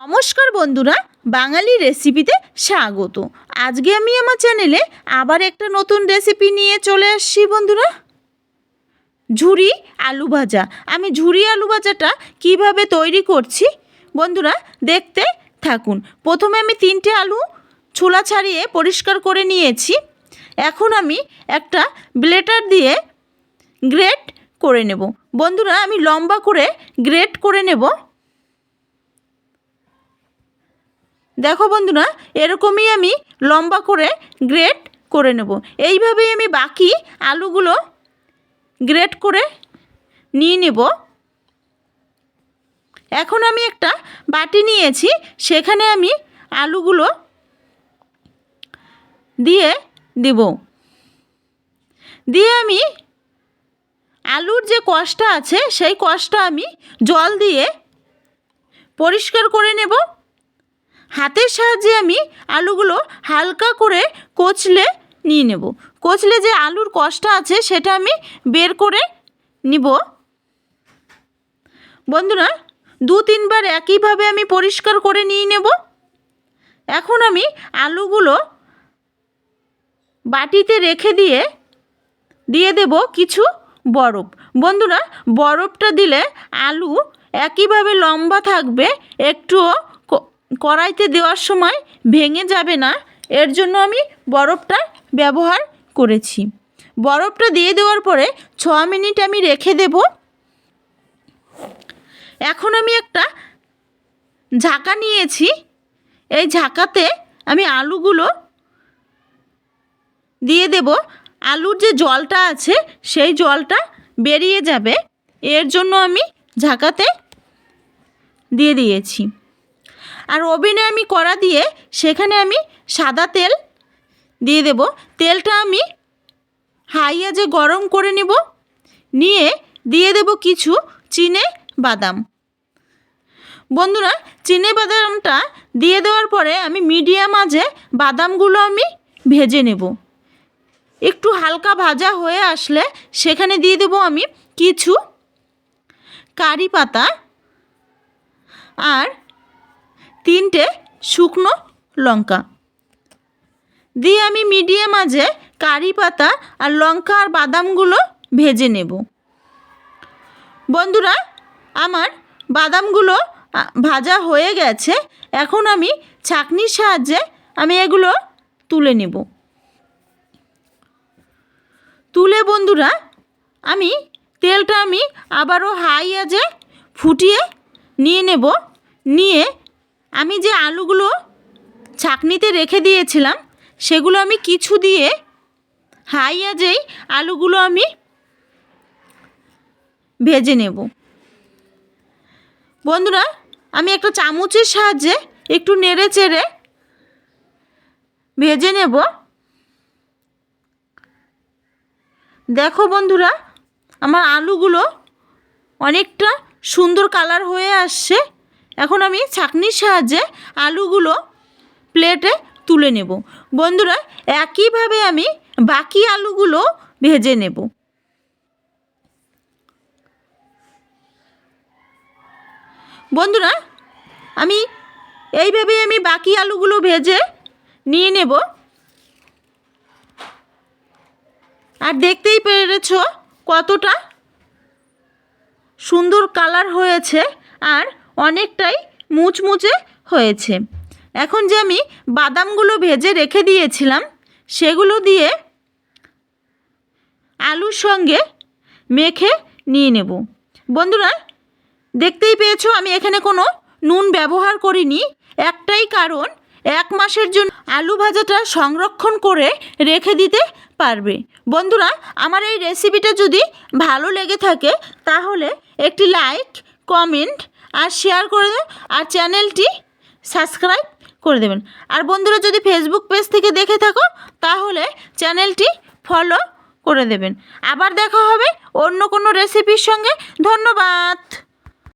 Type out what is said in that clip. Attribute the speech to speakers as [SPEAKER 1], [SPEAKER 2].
[SPEAKER 1] নমস্কার বন্ধুরা, বাঙালি রেসিপিতে স্বাগত। আজকে আমি আমার চ্যানেলে আবার একটা নতুন রেসিপি নিয়ে চলে আসছি বন্ধুরা। ঝুরি আলু ভাজা। আমি ঝুরি আলু ভাজাটা কীভাবে তৈরি করছি? বন্ধুরা, দেখতে থাকুন। প্রথমে আমি তিনটে আলু ছোলা ছাড়িয়ে পরিষ্কার করে নিয়েছি। এখন আমি একটা ব্লেটার দিয়ে গ্রেট করে নেব। বন্ধুরা, আমি লম্বা করে গ্রেট করে নেব। দেখো বন্ধুরা, এরকমই আমি লম্বা করে গ্রেট করে নেব। এইভাবেই আমি বাকি আলুগুলো গ্রেট করে নিয়ে নেব। এখন আমি একটা বাটি নিয়েছি, সেখানে আমি আলুগুলো দিয়ে দেব। দিয়ে আমি আলুর যে কষটা আছে, সেই কষটা আমি জল দিয়ে পরিষ্কার করে নেব। হাতের সাহায্যে আমি আলুগুলো হালকা করে কচলে নিয়ে নেব। কচলে যে আলুর কষটা আছে সেটা আমি বের করে নিব। বন্ধুরা, দু তিনবার একইভাবে আমি পরিষ্কার করে নিয়ে নেব। এখন আমি আলুগুলো বাটিতে রেখে দিয়ে দিয়ে দেব কিছু বরফ। বন্ধুরা, বরফটা দিলে আলু একইভাবে লম্বা থাকবে, একটুও কড়াইতে দেওয়ার সময় ভেঙে যাবে না। এর জন্য আমি বরফটা ব্যবহার করেছি। বরফটা দিয়ে দেওয়ার পরে ছ মিনিট আমি রেখে দেব। এখন আমি একটা ঝাঁকা নিয়েছি। এই ঝাঁকাতে আমি আলুগুলো দিয়ে দেব। আলুর যে জলটা আছে, সেই জলটা বেরিয়ে যাবে। এর জন্য আমি ঝাঁকাতে দিয়ে দিয়েছি। আর ওভেনে আমি কড়া দিয়ে সেখানে আমি সাদা তেল দিয়ে দেব। তেলটা আমি হাই আজে গরম করে নেব, নিয়ে দিয়ে দেব কিছু চিনে বাদাম। বন্ধুরা, চিনে বাদামটা দিয়ে দেওয়ার পরে আমি মিডিয়াম আজে বাদামগুলো আমি ভেজে নেব। একটু হালকা ভাজা হয়ে আসলে সেখানে দিয়ে দেবো আমি কিছু কারি পাতা আর তিনটে শুকনো লঙ্কা। দিয়ে আমি মিডিয়াম আজে কারি পাতা আর লঙ্কা আর বাদামগুলো ভেজে নেব। বন্ধুরা, আমার বাদামগুলো ভাজা হয়ে গেছে। এখন আমি ছাঁকনির সাহায্যে আমি এগুলো তুলে নেব। তুলে বন্ধুরা, আমি তেলটা আমি আবারও হাই আজে ফুটিয়ে নিয়ে নেব। নিয়ে আমি যে আলুগুলো ছাকনিতে রেখে দিয়েছিলাম, সেগুলো আমি কিছু দিয়ে হাই আজেই আলুগুলো আমি ভেজে নেব। বন্ধুরা, আমি একটা চামচের সাহায্যে একটু নেড়ে চেড়ে ভেজে নেব। দেখো বন্ধুরা, আমার আলুগুলো অনেকটা সুন্দর কালার হয়ে আসছে। এখন আমি ছাঁকনির সাহায্যে আলুগুলো প্লেটে তুলে নেব। বন্ধুরা, একইভাবে আমি বাকি আলুগুলো ভেজে নেব। বন্ধুরা, আমি এইভাবেই আমি বাকি আলুগুলো ভেজে নিয়ে নেব। আর দেখতেই পেরেছ কতটা সুন্দর কালার হয়েছে। আর অনেকটাই মুচমুচে হয়েছে। এখন যে আমি বাদামগুলো ভেজে রেখে দিয়েছিলাম, সেগুলো দিয়ে আলুর সঙ্গে মেখে নিয়ে নেব। বন্ধুরা, দেখতেই পেয়েছ আমি এখানে কোনো নুন ব্যবহার করিনি। একটাই কারণ, এক মাসের জন্য আলু ভাজাটা সংরক্ষণ করে রেখে দিতে পারবে। বন্ধুরা, আমার এই রেসিপিটা যদি ভালো লেগে থাকে, তাহলে একটি লাইক কমেন্ট আর শেয়ার করে দেবেন আর চ্যানেলটি সাবস্ক্রাইব করে দেবেন। আর বন্ধুরা, যদি ফেসবুক পেজ থেকে দেখে থাকো, তাহলে চ্যানেলটি ফলো করে দেবেন। আবার দেখা হবে অন্য কোনো রেসিপির সঙ্গে। ধন্যবাদ!